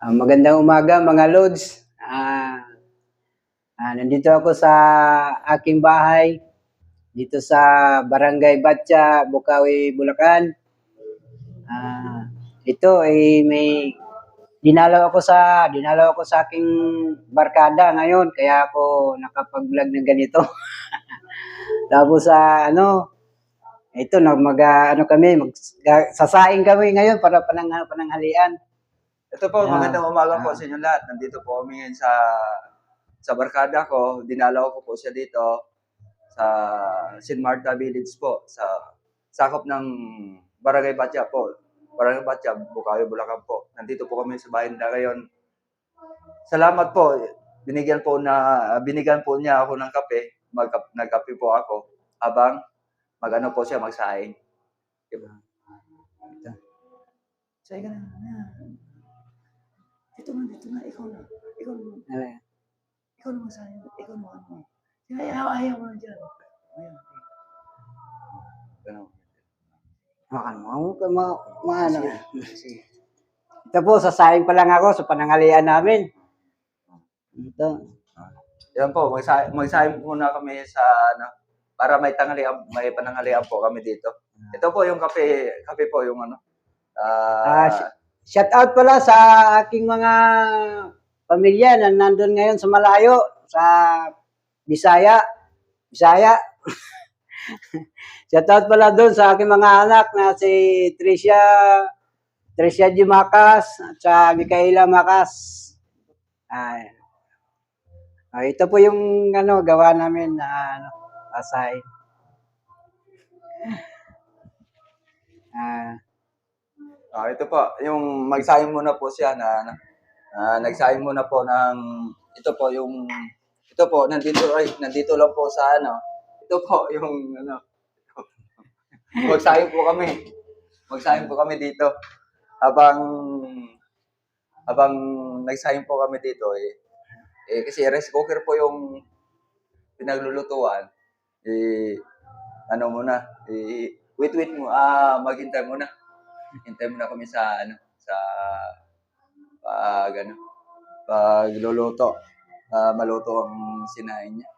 Ah, magandang umaga mga Lods. Ah, ah, nandito ako sa aking bahay dito sa Barangay Batya, Bukawi, Bulacan. Ah, ito ay may dinalaw ako sa dinalaw ako sa aking barkada ngayon kaya ako nakapag-vlog ng ganito. Tapos sa ano ito nag mag ah, ano kami mag sasaing kami ngayon para panang pananghalian. Ito po, Ah, magandang umaga po ah. sa inyo lahat. Nandito po kami ngayon sa sa barkada ko. Dinalaw ko po siya dito sa St. Martha Village po sa sakop ng Barangay Batya po. Barangay Batya, Bukawi, Bulacan po. Nandito po kami sa bahay nila ngayon. Salamat po. Binigyan po na binigyan po niya ako ng kape. Mag, nagkape po ako habang magano po siya magsaing. Diba? Saing ka na. Dito na, dito na, ikaw na. Ikaw na. Ano, Ikaw naman sa akin. Ikaw naman mo. Ayaw, ayaw mo na dyan. Ayaw. Ganun. Makan mo, mo, mo ano. Sige. Ito po, sasaing pa lang ako sa panangalian namin. Ito. Yan po, magsayang, magsayang muna kami sa, ano, para may tanghalian, may pananghalian po kami dito. Ito po yung kape, kape po yung ano. Ah, Ah, sh- shout out pala sa aking mga pamilya na nandun ngayon sa malayo, sa Bisaya. Bisaya. shout out pala doon sa aking mga anak na si Tricia, Tricia G. Macas at sa Micaela Macas. Ay. Ah, ito po yung ano gawa namin na ano, asay. Ah, ah, ito po, yung magsayang muna po siya na, ano, ah, nagsayang muna po ng, ito po yung, ito po, nandito, ay, nandito lang po sa, ano, ito po yung, ano, magsayang po kami. Magsayang po kami dito. Habang, habang nagsayang po kami dito, eh, eh kasi rice cooker po yung pinaglulutuan, eh, ano muna, eh, wait, wait mo, ah, maghintay muna. Hintay muna kami sa, ano, sa, pag, ano, pag luluto. Ah, maluto ang sinain niya.